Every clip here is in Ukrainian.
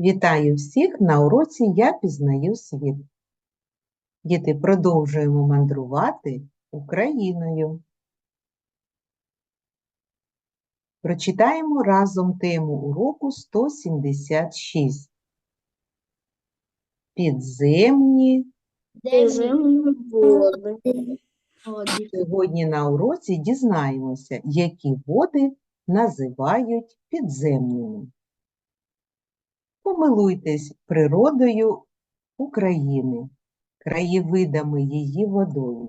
Вітаю всіх на уроці Я пізнаю світ. Діти, продовжуємо мандрувати Україною. Прочитаємо разом тему уроку 176. Підземні. Води. Сьогодні на уроці дізнаємося, які води називають підземними. Помилуйтесь природою України, краєвидами її водою.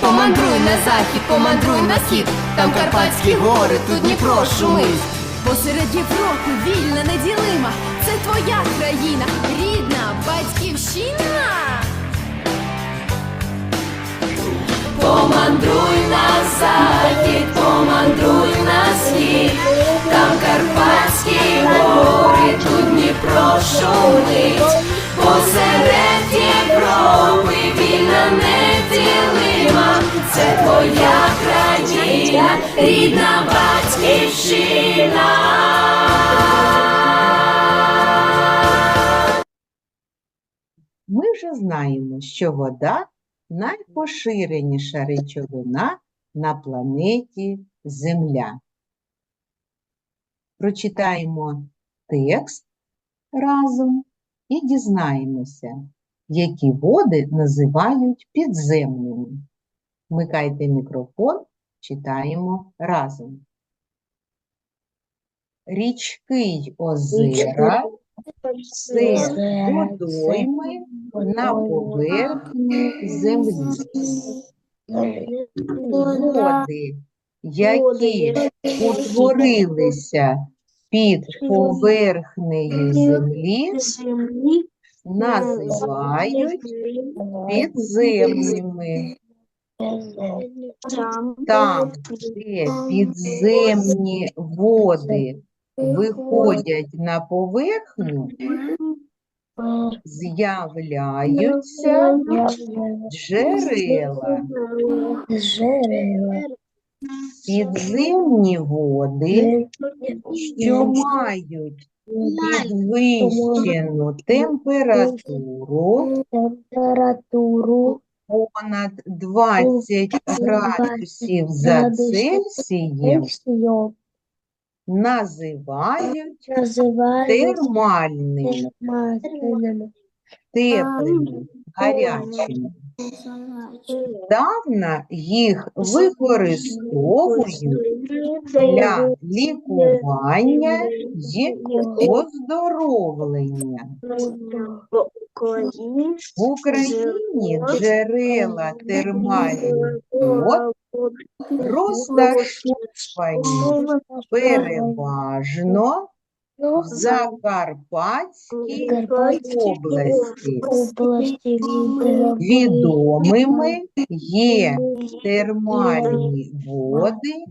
Помандруй на захід, помандруй на схід, там Карпатські гори, тут Дніпро шумить. Посеред Європи вільна, неділима, це твоя країна, рідна батьківщина. Помандруй на захід, помандруй на схід, там Карпатські гори, тут Дніпро шумить. Посеред Європи вільна неділима, це твоя країна, рідна батьківщина. Ми вже знаємо, що вода найпоширеніша речовина на планеті Земля. Прочитаємо текст разом і дізнаємося, які води називають підземними. Вмикайте мікрофон, читаємо разом. Річки й озера це водойми на поверхні землі. Води, які утворилися під поверхнею землі, називають підземними. Там, де підземні води виходять на поверхню, з'являються джерела. Підземні води, що мають підвищену температуру понад 20 градусів за Цельсієм, називають називають термальними, термальними. теплими, гарячими. Давна їх використовують для лікування і оздоровлення. В Україні джерела термальних вод розташовані переважно Закарпатській області. області Відомими є термальні води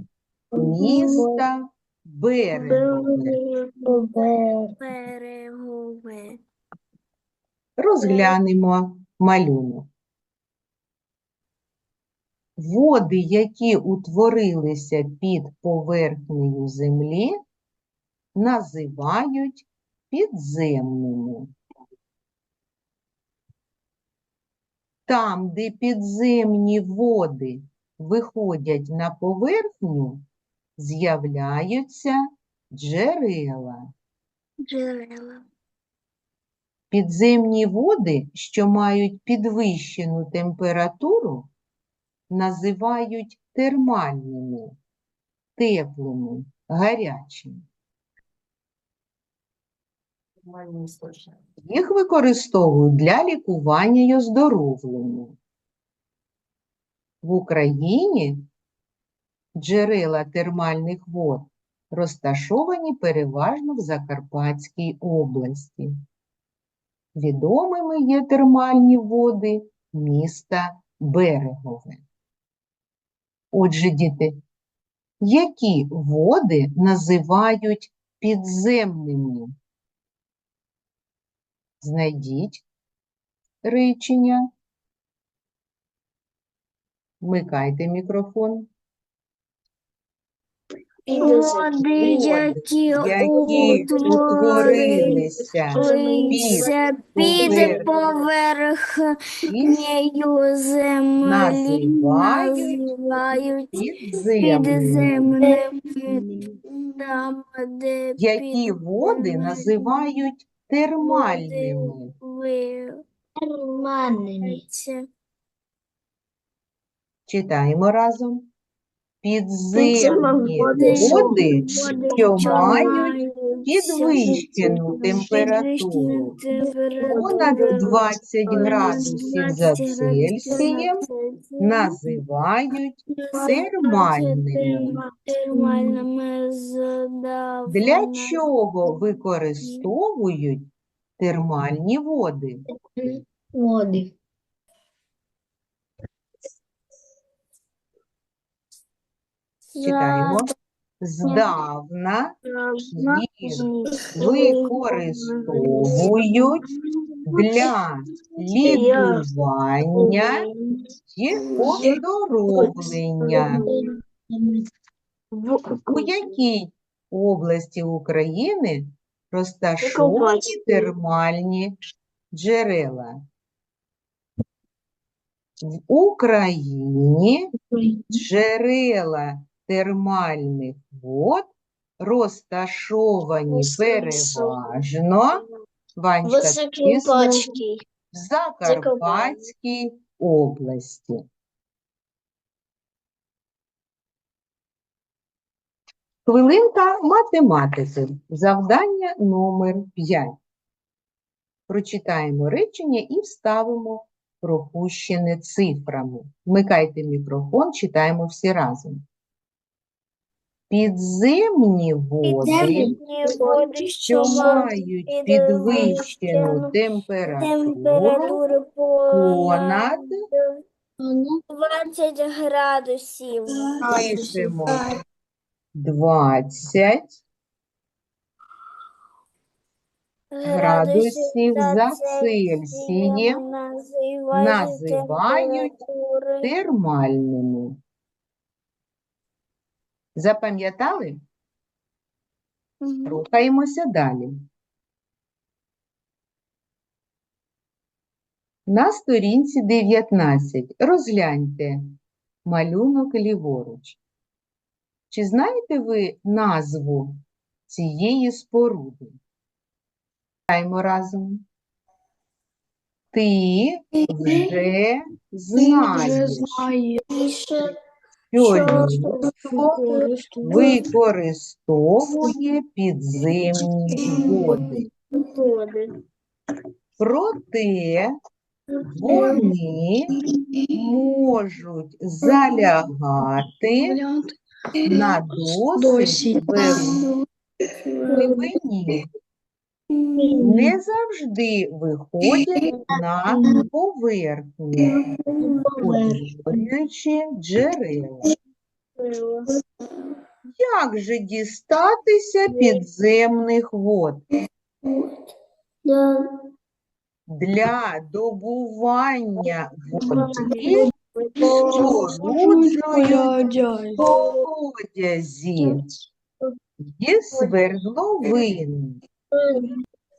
міста Берегове. Берегове. Розглянемо малюнок. Води, які утворилися під поверхнею землі, називають підземними. Там, де підземні води виходять на поверхню, з'являються джерела. Джерела. Підземні води, що мають підвищену температуру, називають термальними, теплими, гарячими. Їх використовують для лікування й оздоровлення. В Україні джерела термальних вод розташовані переважно в Закарпатській області. Відомими є термальні води міста Берегове. Отже, діти, які води називають підземними? Знайдіть речення. Вмикайте мікрофон. Води, які які утворилися під поверхнею землі, називають підземними, підземними, там, де які води називають термальними. Термальними. Читаємо разом. Підземні води, що мають підвищену температуру понад 20 градусів за Цельсієм, називають термальними. Для чого використовують термальні води? води? Читаємо. Здавна їх використовують для лікування і оздоровлення. У якій області України розташовані термальні джерела? В Україні джерела термальних вод розташовані переважно Ванечка, в Закарпатській області. Хвилинка математики. Завдання номер 5. Прочитаємо речення і вставимо пропущене цифрами. Вмикайте мікрофон, читаємо всі разом. Підземні води, води, що мають підвищену температуру понад, понад 20 градусів. пишемо 20 градусів за Цельсієм називають термальними. Запам'ятали? Мгм. Рухаємося далі. На сторінці 19 розгляньте малюнок ліворуч. Чи знаєте ви назву цієї споруди? Читаємо разом. Ти вже знаєш, Людство використовує підземні води. Проте вони можуть залягати на досить глибині, не завжди виходять на поверхню, утворюючи джерела. Як же дістатися підземних вод? Для добування води споруджують колодязі і свердловини,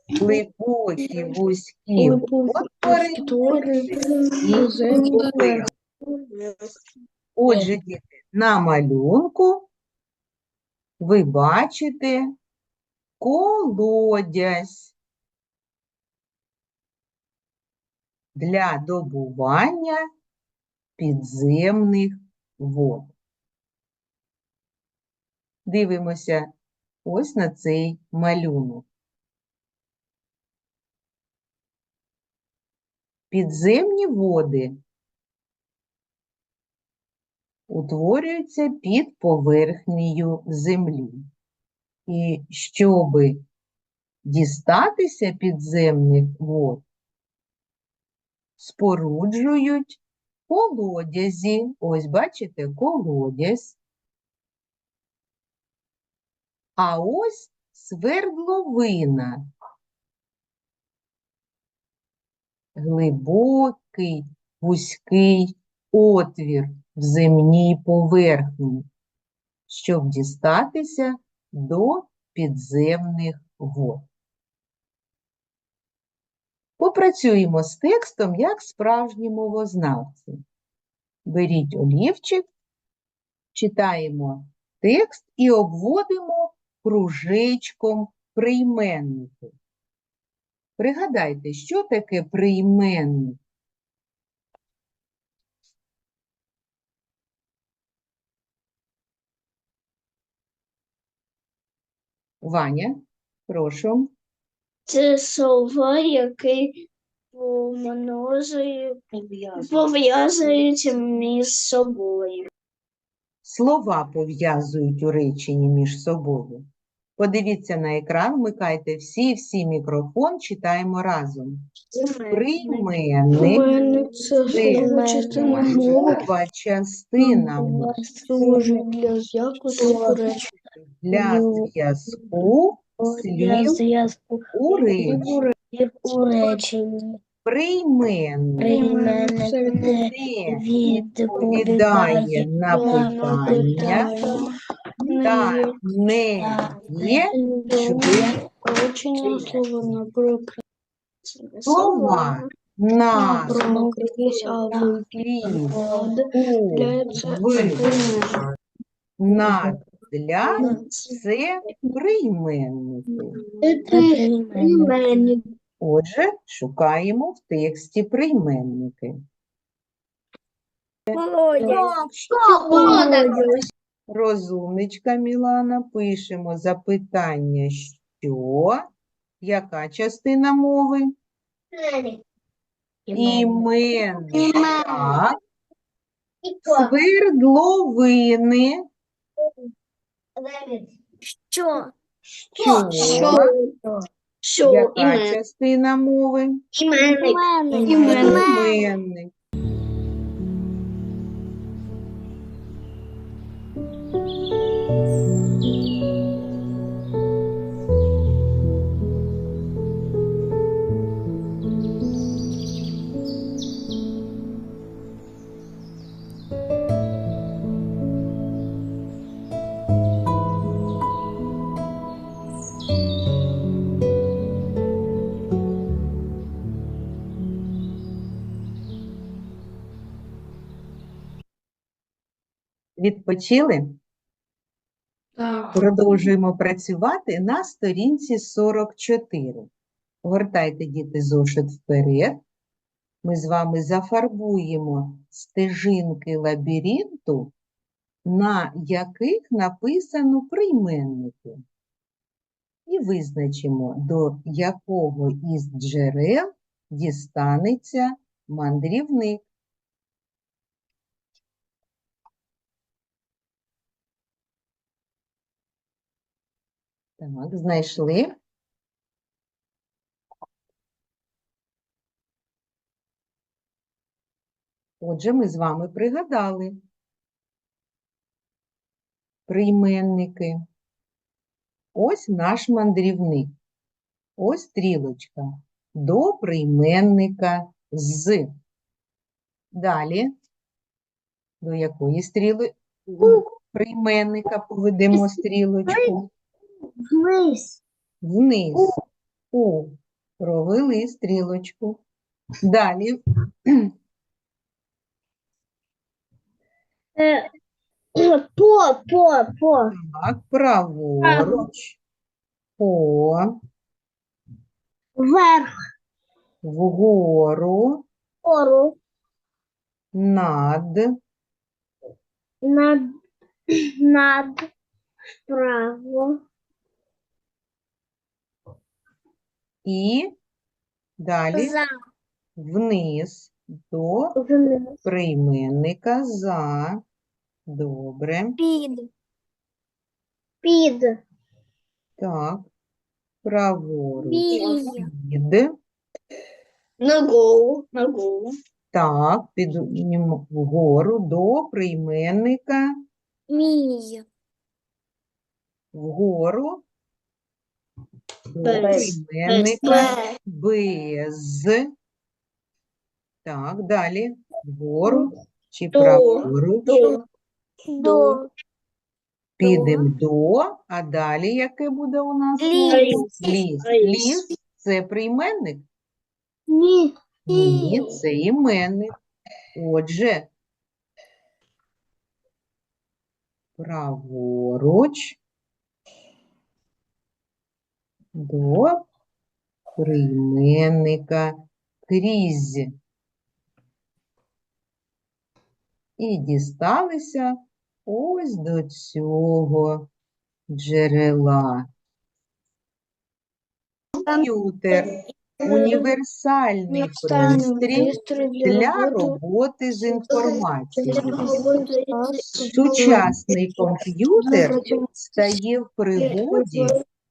глибокі вузькі отвори і. Отже, діти, на малюнку ви бачите колодязь для добування підземних вод. Дивимося ось на цей малюнок. Підземні води утворюються під поверхнею землі. І щоб дістатися підземних вод, споруджують колодязі. Ось бачите, колодязь. А ось свердловина. Глибокий, вузький отвір в земній поверхні. щоб дістатися до підземних вод. Попрацюємо з текстом як справжні мовознавці. Беріть олівчик, читаємо текст і обводимо кружечком прийменники. Пригадайте, що таке прийменник? Ваня, прошу. Це слова, які помножують, пов'язуються між собою. Слова пов'язують у реченні між собою. Подивіться на екран, вмикайте всі-всі мікрофон, читаємо разом. Прийменник частина мова частина служить для зв'язку. Ну, слів у реченні. Прийменник не відповідає на питання та не є Речення слова, на в на для це прийменники. Прийменник. Прийменник. Отже, шукаємо в тексті прийменники. Так, що Розумничка Мілана, пишемо запитання, що, яка частина мови? Іменник. Свердловини, Що? що, Що? яка частина мови? Іменник. Іменник. Відпочили? Так. Продовжуємо працювати на сторінці 44. Гортайте, діти, зошит вперед. Ми з вами зафарбуємо стежинки лабіринту, на яких написано прийменники. І визначимо, до якого із джерел дістанеться мандрівник. Так, знайшли. Отже, ми з вами пригадали прийменники. Ось наш мандрівник. Ось стрілочка. До прийменника з. Далі. До якої стріли прийменника поведемо стрілочку? Вниз. Вниз. У. Провели стрілочку. Далі. По, по, по. Так, праворуч. По. Вверх. Вгору. Пору. Над. Над. Над. Вправо. І далі За. вниз до Вниз. прийменника за. Добре. Під. Під. Так. Праворуч. Під. Ногу. Ногу. Так, піднімемо вгору до прийменника Мій. вгору Без. прийменника без. Так, далі вгору чи До. праворуч До. До. Підемо до, а далі яке буде у нас Ліс. Ліс. Ліс. Ліс – це прийменник? Ні. Ні, це іменник. Отже, праворуч до прийменника крізь. І дісталися ось до цього джерела. Комп'ютер – універсальний пристрій для роботи з інформацією. Сучасний комп'ютер стає в пригоді,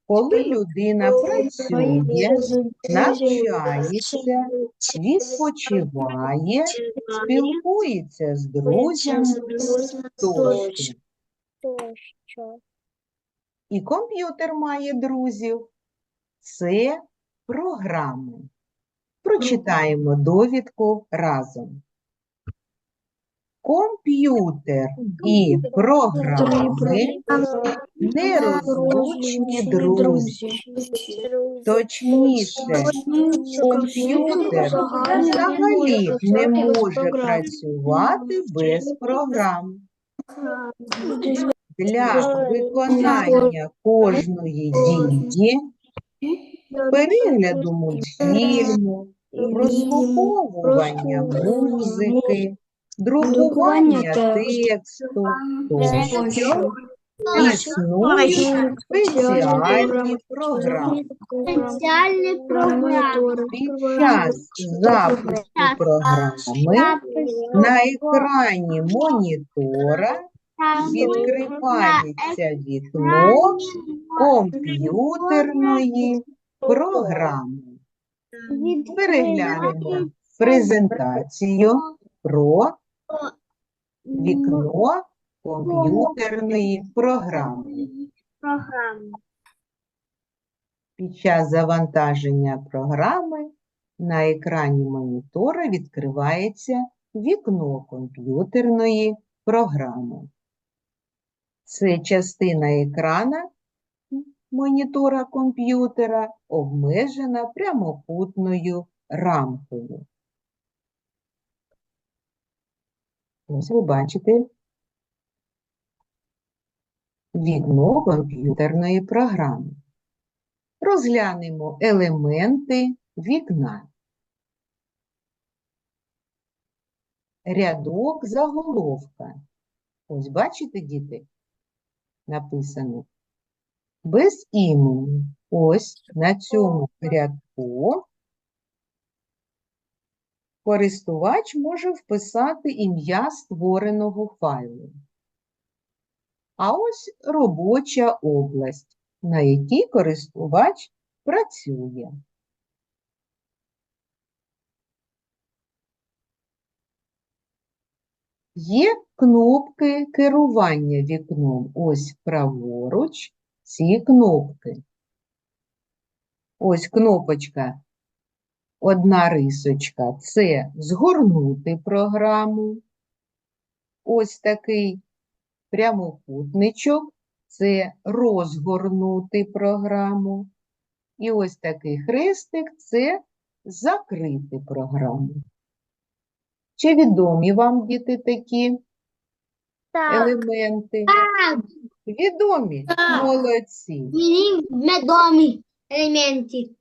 коли людина працює, навчається, відпочиває, спілкується з друзями тощо. І комп'ютер має друзів. Це програми. Прочитаємо довідку разом. Комп'ютер і програми нерозлучні друзі. Точніше, комп'ютер взагалі не може працювати без програм. Для виконання кожної дії, перегляду мультфільму, прослуховування музики, друкування тексту тощо існують спеціальні програми. Спеціальні програми. Під час запуску програми на екрані монітора відкривається вікно комп'ютерної програми. Переглянемо презентацію про вікно комп'ютерної програми. Програми. Під час завантаження програми на екрані монітора відкривається вікно комп'ютерної програми. Це частина екрана монітора комп'ютера обмежена прямокутною рамкою. Ось ви бачите вікно комп'ютерної програми. Розглянемо елементи вікна. Рядок заголовка. Ось бачите, діти? Написано. Без імені. Ось на цьому рядку користувач може вписати ім'я створеного файлу. А ось робоча область, на якій користувач працює. Є кнопки керування вікном. Ось праворуч ці кнопки. Ось кнопочка, одна рисочка – це згорнути програму. Ось такий прямокутничок – це розгорнути програму. І ось такий хрестик – це закрити програму. Чи відомі вам, діти, такі Так. елементи? Відомі? Молодці. Мені відомі елементи.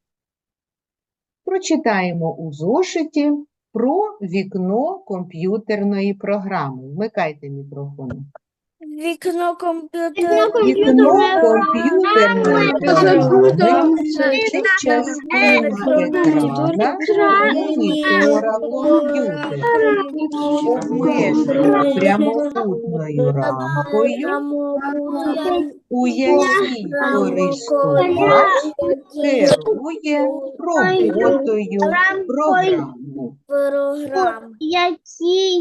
Прочитаємо у зошиті про вікно комп'ютерної програми. Вмикайте мікрофон. Вікно комп'ютера. Вікно програми це частина монітора комп'ютера, обмежена прямокутною рамкою, у якій користувач керує роботою програми. Програм. Який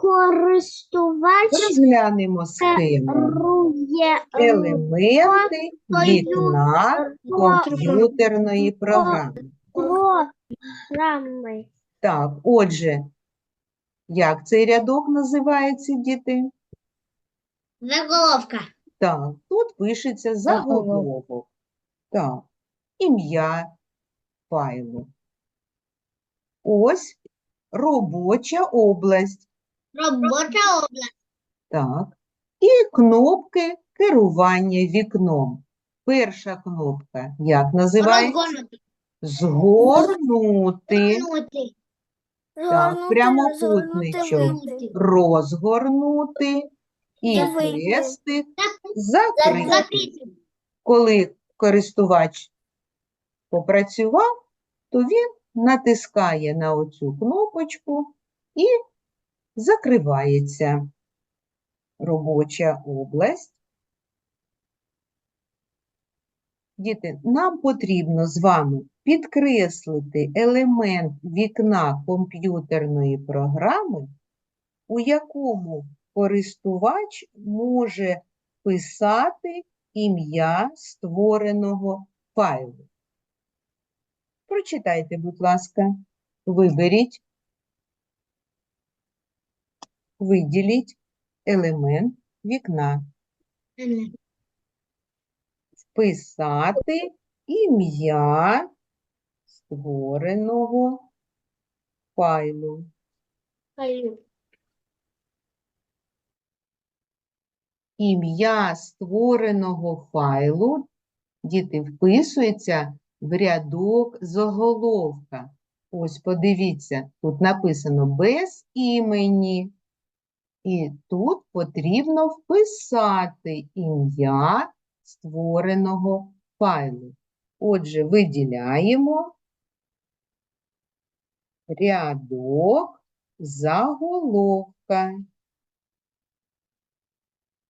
користувач Розглянемо схему. керує Елементи вікна комп'ютерної програми. програми. Так, отже, як цей рядок називається, діти? Заголовка. Так, тут пишеться Заголовок. заголовок. Так, ім'я файлу. Ось робоча область. Робоча область. Так. І кнопки керування вікном. Перша кнопка, як називається? Розгорнути. Згорнути. Розгорнути. Так, прямокутничок. Розгорнути. І хрестик. Закрити. Коли користувач попрацював, то він натискає на оцю кнопочку і закривається робоча область. Діти, нам потрібно з вами підкреслити елемент вікна комп'ютерної програми, у якому користувач може писати ім'я створеного файлу. Прочитайте, будь ласка, виберіть, виділіть елемент вікна. Вписати ім'я створеного файлу. Ім'я створеного файлу, діти, вписується в рядок заголовка. Ось подивіться, тут написано без імені. І тут потрібно вписати ім'я створеного файлу. Отже, виділяємо рядок заголовка.